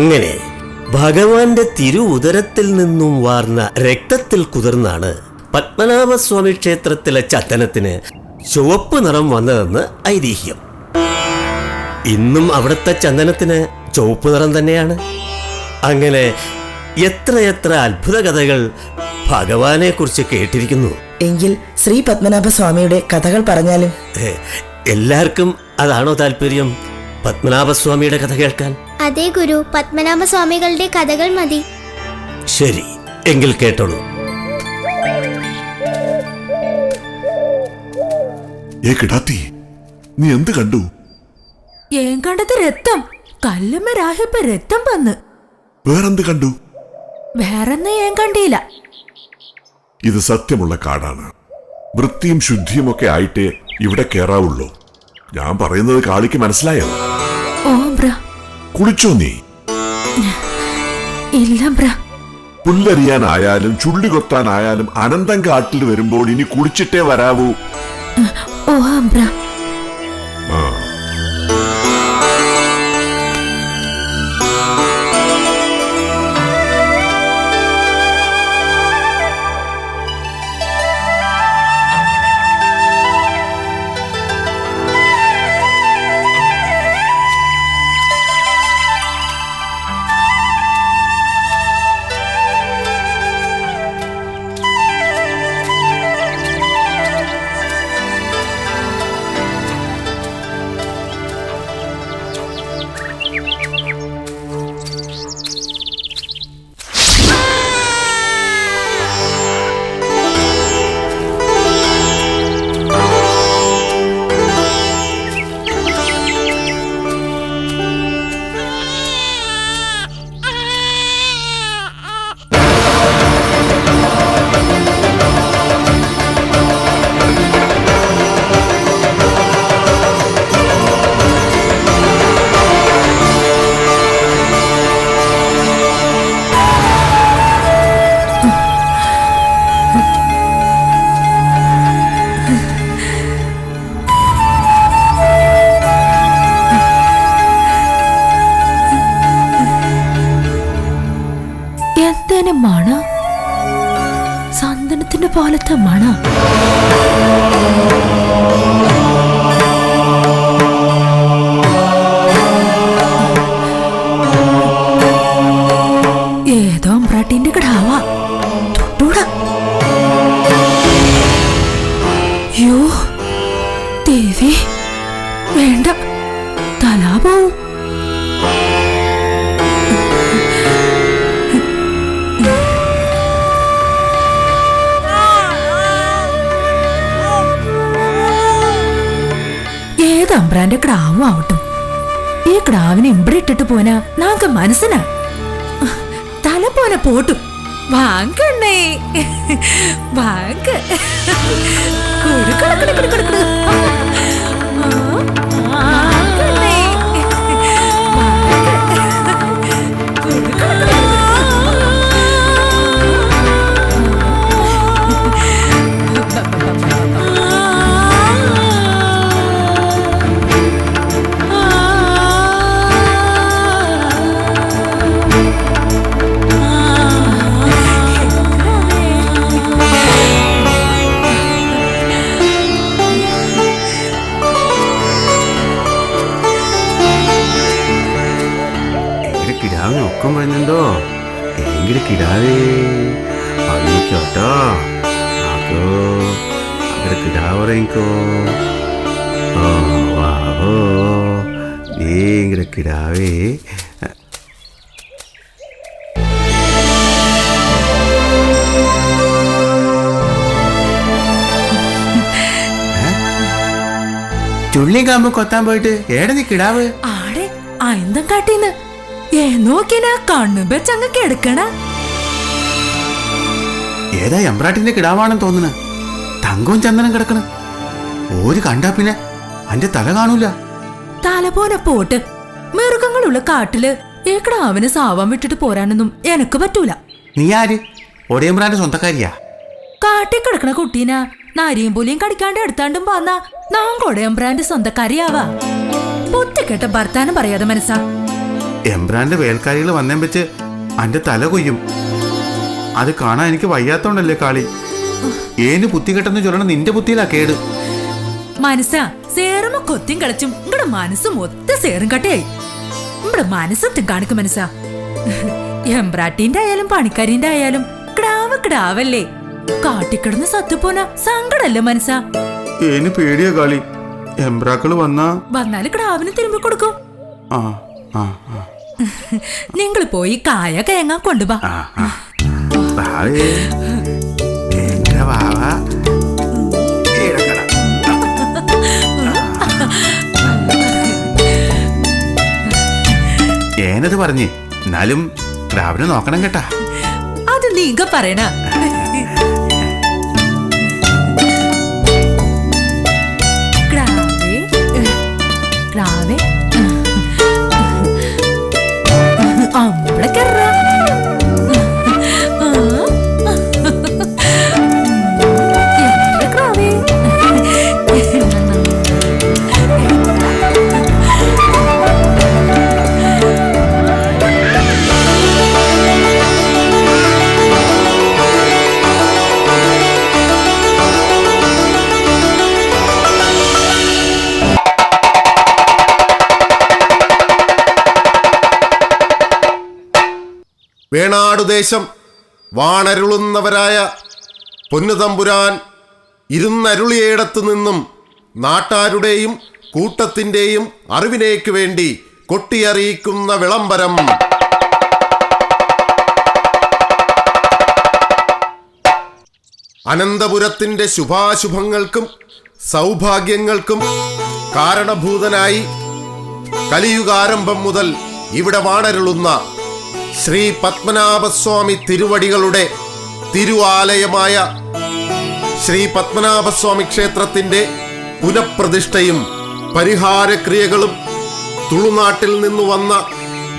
അങ്ങനെ ഭഗവാന്റെ തിരു ഉദരത്തിൽ നിന്നും വാർന്ന രക്തത്തിൽ കുതിർന്നാണ് പത്മനാഭസ്വാമി ക്ഷേത്രത്തിലെ ചന്ദനത്തിന് ചുവപ്പ് നിറം വന്നതെന്ന് ഐതിഹ്യം. ഇന്നും അവിടുത്തെ ചന്ദനത്തിന് ചുവപ്പ് നിറം തന്നെയാണ്. അങ്ങനെ എത്രയെത്ര അത്ഭുത കഥകൾ ഭഗവാനെ കുറിച്ച് കേട്ടിരിക്കുന്നു. എങ്കിൽ ശ്രീ പത്മനാഭ സ്വാമിയുടെ കഥകൾ പറഞ്ഞാലും. എല്ലാവർക്കും അതാണോ താല്പര്യം? പത്മനാഭസ്വാമിയുടെ കഥ കേൾക്കാൻ. അതെ ഗുരു പത്മനാഭസ്വാമികളുടെ കഥകൾ മതി. ശരി എങ്കിൽ കേട്ടോളൂ. ഏ കിടാത്തി നീ എന്ത് കണ്ടു? ഏൻ കണ്ടത് രക്തം. കല്ലുമ്മ രാഹിപ്പ രക്തം വന്ന്. വേറെന്ത് കണ്ടു? വേറൊന്നും ഏൻ കണ്ടില്ല. ഇത് സത്യമുള്ള കാടാണ്. വൃത്തിയും ശുദ്ധിയും ഒക്കെ ആയിട്ടേ ഇവിടെ കേറാവുള്ളൂ. ഞാൻ പറയുന്നത് കാളിക്ക് മനസ്സിലായോ? കുളിച്ചോ നീ? ഇല്ല ബ്ര. പുല്ലരിയാനായാലും ചുള്ളി കൊത്താനായാലും അനന്തം കാട്ടിൽ വരുമ്പോൾ ഇനി കുളിച്ചിട്ടേ വരാവൂ. ഓ ബ്ര. ആ. സന്തനത്തിന്റെ പോലത്തെ മണ. ഏത് അമ്പ്രാന്റെ ക്രാവും ആവട്ടും. ഈ ക്രാവിനെ ഇവിടെ ഇട്ടിട്ട് പോനാ നാക്ക് മനസ്സിനാ. തല പോനെ പോട്ടു. വാങ്കണ്ണേ വാങ്ക. കൊടുക്കണ കൊടുക്കണ കട ചുള്ളി കാമ്പ് കൊത്താൻ പോയിട്ട് ഏടെ നീ കിടാവ്? ആടെ അയന്തം കാട്ടീന്ന്. ഏ നോക്കിനാ കണ്ണു വെച്ചങ്ങ് കെടുക്കണ. ഏതാ എംബ്രാട്ടിന്റെ കിടാവാണെന്ന് തോന്നുന്ന തങ്കവും ചന്ദനം കിടക്കണ്. ഓര് കണ്ടാ പിന്നെ അന്റെ തല കാണൂല. തല പോലെ പോട്ട്. മൃഗങ്ങളുള്ള കാട്ടിൽ ഈ അവനെ സാവാൻ വിട്ടിട്ട് പോരാനൊന്നും എനക്ക് പറ്റൂല. നീ ആര്? ഒടിയമ്പ്രാന്റെ സ്വന്തക്കാരിയാ? കാട്ടി കിടക്കണ കുട്ടീനാ. നാരിയും പുലിയും കടിക്കാണ്ട് എടുത്താണ്ടും പോന്ന നാം കൊടയമ്പ്രാന്റെ സ്വന്തക്കാരിയാവാ. പൊത്തിക്കെട്ട ഭർത്താനം പറയാതെ മനസ്സാ. എംബ്രാന്റെ വേൽക്കാരികൾ വന്നേം വെച്ച് അന്റെ തല കൊയ്യും. അത് കാണാൻ എനിക്ക് വയ്യാത്തോണ്ടല്ലേ കാളി? ഏന് ബുദ്ധി കെട്ടെന്ന് ചൊല്ലണം നിന്റെ ബുദ്ധിയിലാ കേട്. മനസ്സാ സേറുമ കൊത്തിയും കളിച്ചും ഇവിടെ മനസ്സും ഒത്ത സേറും കട്ടയായി. ഇവിടെ മനസ്സത്തും കാണിക്കും മനസ്സാ. എംബ്രാട്ടിന്റെ ആയാലും പണിക്കാരിന്റെ ആയാലും കിടാവ് കിടാവല്ലേ. കാട്ടിക്കിടന്ന് സത്തുപോന സങ്കടല്ലേ മനസ്സാ. ഏന് പേടിയാ കാളി എംബ്രാക്കൾ വന്നാ വന്നാൽ കിടാവിന് തിരുമ്പി കൊടുക്കും ആ ആ ആ നിങ്ങൾ പോയി കായ കേങ്ങ കൊണ്ടുപാ ആ, ആ. വാവേ. എന്റെ വാവ. ഇടക്കട. ഏനത് പറഞ്ഞ് എന്നാലും രാവിലെ നോക്കണം കേട്ടാ അത് നീങ്ക പറയണ വേണാടുദേശം വാണരുളുന്നവരായ പൊന്നുതമ്പുരാൻ ഇരുന്നരുളിയേടത്തു നിന്നും നാട്ടാരുടെയും കൂട്ടത്തിന്റെയും അറിവിനേക്ക് വേണ്ടി കൊട്ടിയറിയിക്കുന്ന വിളംബരം. അനന്തപുരത്തിന്റെ ശുഭാശുഭങ്ങൾക്കും സൗഭാഗ്യങ്ങൾക്കും കാരണഭൂതനായി കലിയുഗാരംഭം മുതൽ ഇവിടെ വാണരുളുന്ന ശ്രീ പത്മനാഭസ്വാമി തിരുവടികളുടെ തിരുവാലയമായ ശ്രീ പത്മനാഭസ്വാമി ക്ഷേത്രത്തിന്റെ പുനഃപ്രതിഷ്ഠയും പരിഹാരക്രിയകളും തുളുനാട്ടിൽ നിന്നു വന്ന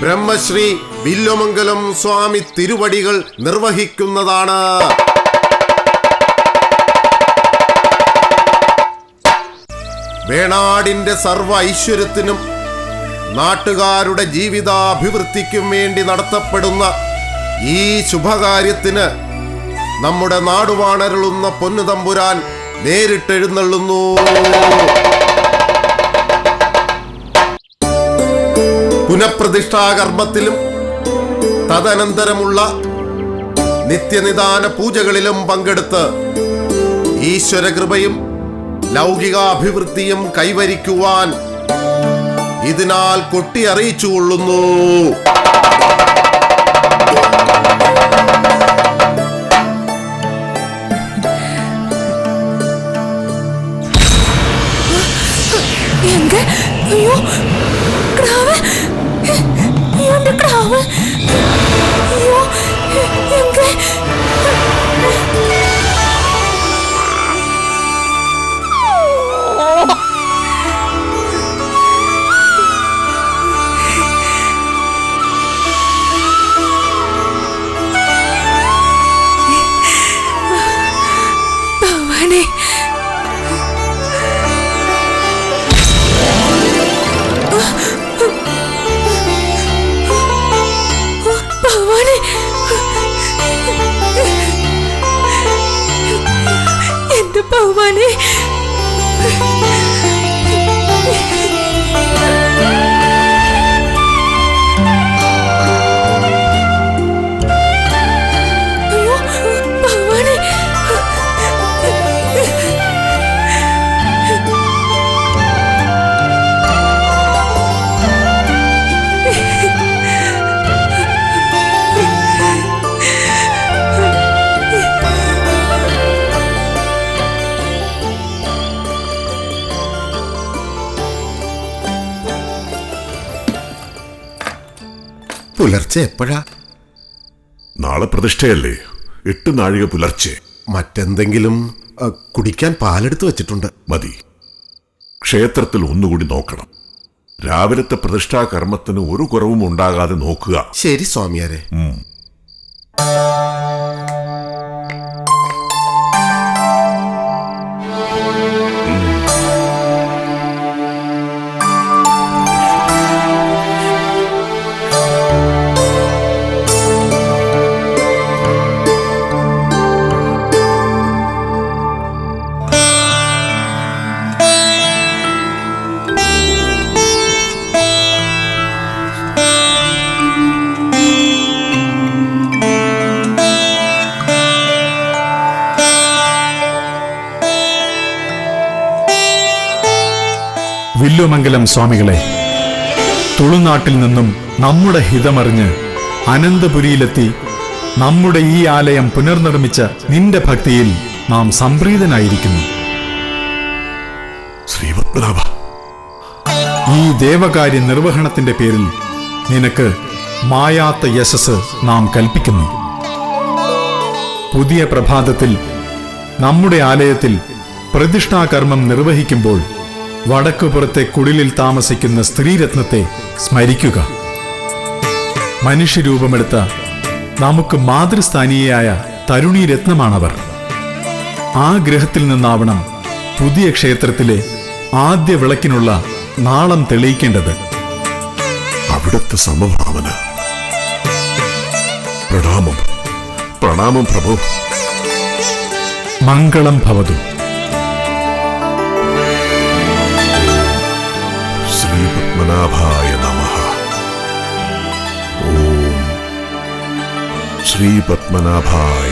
ബ്രഹ്മശ്രീ വില്ലമംഗലം സ്വാമി തിരുവടികൾ നിർവഹിക്കുന്നതാണ്. വേണാടിന്റെ സർവ ഐശ്വര്യത്തിനും നാട്ടുകാരുടെ ജീവിതാഭിവൃദ്ധിക്കും വേണ്ടി നടത്തപ്പെടുന്ന ഈ ശുഭകാര്യത്തിന് നമ്മുടെ നാടുവാണരുളുന്ന പൊന്നുതമ്പുരാൻ നേരിട്ടെഴുന്നള്ളുന്നു. പുനഃപ്രതിഷ്ഠാകർമ്മത്തിലും തദനന്തരമുള്ള നിത്യനിദാന പൂജകളിലും പങ്കെടുത്ത് ഈശ്വരകൃപയും ലൗകികാഭിവൃദ്ധിയും കൈവരിക്കുവാൻ ഇതിനാൽ കൊട്ടി അറിയിച്ചു കൊള്ളുന്നു. അയ്യോ പുലർച്ചെ എപ്പോഴാ? നാളെ പ്രതിഷ്ഠയല്ലേ. എട്ട് നാഴിക പുലർച്ചെ. മറ്റെന്തെങ്കിലും അ, കുടിക്കാൻ പാലെടുത്ത് വെച്ചിട്ടുണ്ട്. മതി. ക്ഷേത്രത്തിൽ ഒന്നുകൂടി നോക്കണം. രാവിലത്തെ പ്രതിഷ്ഠാ കർമ്മത്തിന് ഒരു കുറവും ഉണ്ടാകാതെ നോക്കുക. ശരി സ്വാമിയാരെ. വില്ലുമംഗലം സ്വാമികളെ തുളുനാട്ടിൽ നിന്നും നമ്മുടെ ഹിതമറിഞ്ഞ് അനന്തപുരിയിലെത്തി നമ്മുടെ ഈ ആലയം പുനർനിർമ്മിച്ച നിന്റെ ഭക്തിയിൽ നാം സംപ്രീതനായിരിക്കുന്നു. ഈ ദേവകാര്യ നിർവഹണത്തിന്റെ പേരിൽ നിനക്ക് മായാത്ത യശസ് നാം കൽപ്പിക്കുന്നു. പുതിയ പ്രഭാതത്തിൽ നമ്മുടെ ആലയത്തിൽ പ്രതിഷ്ഠാകർമ്മം നിർവഹിക്കുമ്പോൾ വടക്കുപുറത്തെ കുടിലിൽ താമസിക്കുന്ന സ്ത്രീരത്നത്തെ സ്മരിക്കുക. മനുഷ്യരൂപമെടുത്ത നമുക്ക് മാതൃസ്ഥാനീയയായ തരുണീ രത്നമാണവർ ആ ഗ്രഹത്തിൽ നിന്നാവണം പുതിയ ക്ഷേത്രത്തിലെ ആദ്യ വിളക്കിനുള്ള നാളം തെളിയിക്കേണ്ടത്. അവിടുത്തെ സമഭാവന. പ്രണാമം. പ്രണാമം പ്രഭു. മംഗളം ഭവതു. ശ്രീപത്മനാഭായ നമ ഓം ശ്രീപത്മനാഭായ നമ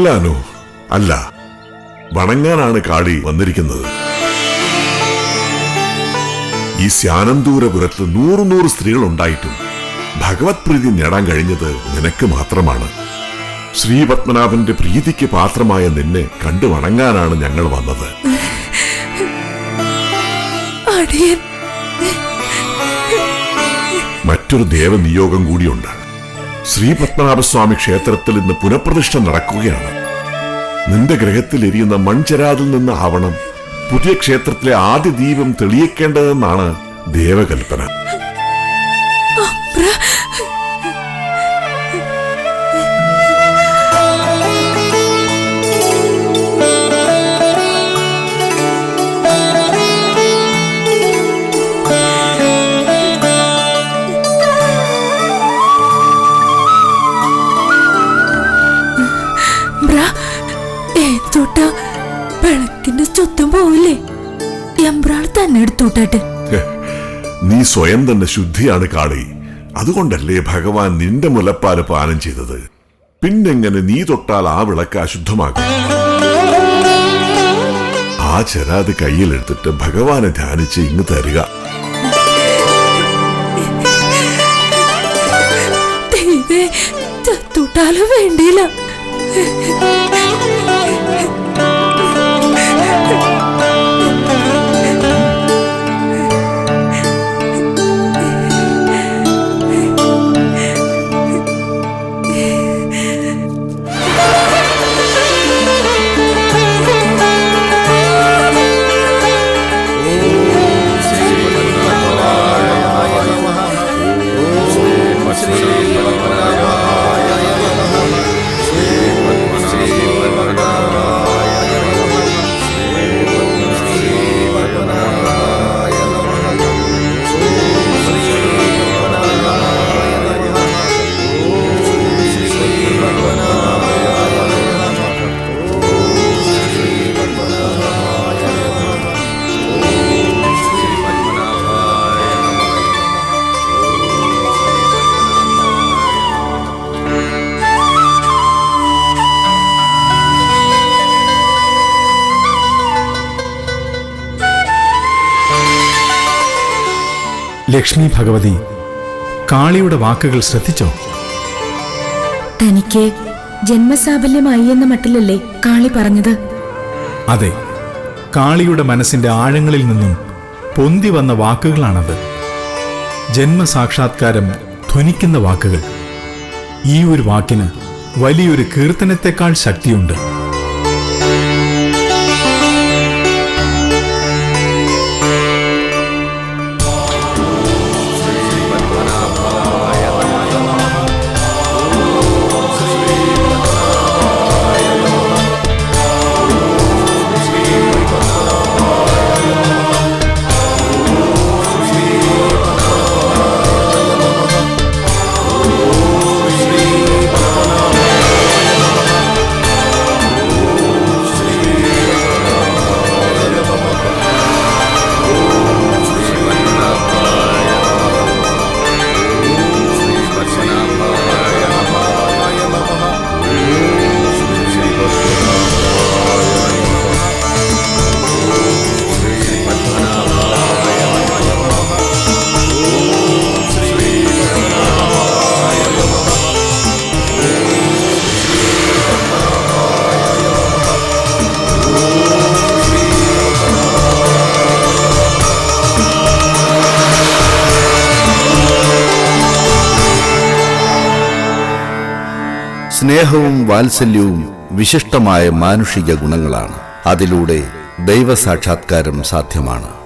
കൊല്ലാനോ അല്ല. വണങ്ങാനാണ് കാളി വന്നിരിക്കുന്നത്. ഈ ശ്യാനന്തൂരപുരത്ത് നൂറു നൂറ് സ്ത്രീകൾ ഉണ്ടായിട്ടും ഭഗവത് പ്രീതി നേടാൻ കഴിഞ്ഞത് നിനക്ക് മാത്രമാണ്. ശ്രീപത്മനാഭന്റെ പ്രീതിക്ക് പാത്രമായ നിന്നെ കണ്ടു വണങ്ങാനാണ് ഞങ്ങൾ വന്നത്. മറ്റൊരു ദേവനിയോഗം കൂടിയുണ്ട്. ശ്രീപത്മനാഭസ്വാമി ക്ഷേത്രത്തിൽ ഇന്ന് പുനഃപ്രതിഷ്ഠ നടക്കുകയാണ്. നിന്റെ ഗ്രഹത്തിൽ എരിയുന്ന മൺചരാതിൽ നിന്ന് ആവണം. പുതിയ ക്ഷേത്രത്തിലെ ആദ്യ ദീപം തെളിയിക്കേണ്ടതെന്നാണ് ദേവകൽപ്പന. പോവില്ലേ എംബ്രാൾ തന്നെ എടുത്തോട്ടെ നീ സ്വയം തന്നെ ശുദ്ധിയാണ് കാളി. അതുകൊണ്ടല്ലേ ഭഗവാൻ നിന്റെ മുലപ്പാൽ പാനം ചെയ്തത്? പിന്നെങ്ങനെ നീ തൊട്ടാൽ ആ വിളക്ക് അശുദ്ധമാകും? ആ ചരാത് കയ്യിലെടുത്തിട്ട് ഭഗവാനെ ധ്യാനിച്ച് ഇങ്ങ് തരിക. ചത്തൂട്ടാലും വേണ്ടിയില്ല. ലക്ഷ്മി ഭഗവതി കാളിയുടെ വാക്കുകൾ ശ്രദ്ധിച്ചോ? തനിക്ക് ജന്മസാഫല്യമായി എന്ന മട്ടിലല്ലേ കാളി പറഞ്ഞത്? അതെ കാളിയുടെ മനസ്സിന്റെ ആഴങ്ങളിൽ നിന്നും പൊന്തി വന്ന വാക്കുകളാണത്. ജന്മസാക്ഷാത്കാരം ധ്വനിക്കുന്ന വാക്കുകൾ. ഈ ഒരു വാക്കിന് വലിയൊരു കീർത്തനത്തെക്കാൾ ശക്തിയുണ്ട്. സ്നേഹവും വാത്സല്യവും വിശിഷ്ടമായ മാനുഷിക ഗുണങ്ങളാണ്. അതിലൂടെ ദൈവസാക്ഷാത്കാരം സാധ്യമാണ്.